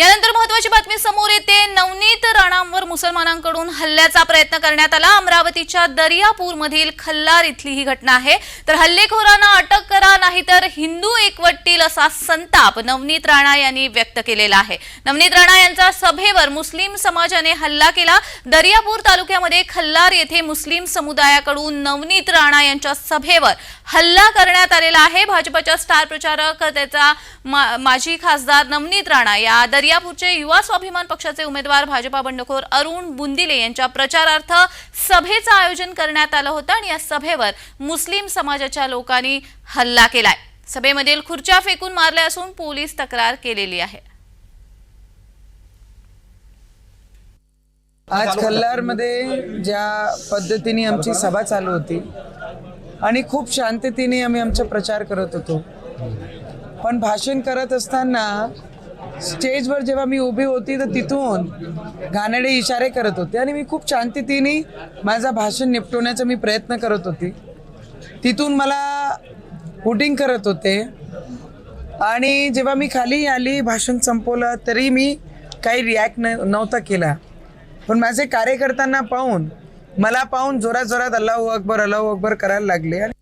यानंतर महत्वाची बातमी समोर येते. नवनीत राणांवर मुसलमानांकडून हल्ल्याचा प्रयत्न करण्यात आला. अमरावतीच्या दर्यापूरमधील खल्लार इथली ही घटना आहे. तर हल्लेखोरांना अटक करा तर हिंदू एकवटतील असा संताप नवनीत राणा यांनी व्यक्त केलेला आहे. नवनीत राणा यांचा सभेवर मुस्लिम समाजाने हल्ला केला. दर्यापूर तालुक्यामध्ये खल्लार येथे मुस्लिम समुदायाकडून नवनीत राणा यांच्या सभेवर हल्ला करण्यात आलेला आहे. भाजपच्या स्टार प्रचारक त्याचा मा- माजी खासदार नवनीत राणा या दर्यापूरचे युवा स्वाभिमान पक्षाचे उमेदवार भाजपा बंडखोर अरुण बुंदिले यांच्या प्रचारार्थ सभेचं आयोजन करण्यात आलं होतं आणि या सभेवर मुस्लिम समाजाच्या लोकांनी हल्ला केलाय. सभेमधील खुर्च्या फेकून मारल्या असून पोलीस तक्रार केलेली आहे. आज खल्लारमध्ये ज्या पद्धतीने आमची सभा चालू होती आणि खूप शांततेने आम्ही आमचा प्रचार करत होतो. पण भाषण करत असताना स्टेजवर जेव्हा मी उभी होती तर तिथून घाणेडे इशारे करत होते आणि मी खूप शांततेने माझा भाषण निपटवण्याचा मी प्रयत्न करत होती. तिथून मला हुटिंग करत होते. आणि जेव्हा मी खाली आली भाषण संपवलं तरी मी काही रिॲक्ट न नव्हता केला. पण माझे कार्यकर्त्यांना पाहून मला पाहून जोरात जोरात अल्लाहू अकबर अल्लाहू अकबर करायला लागले. आणि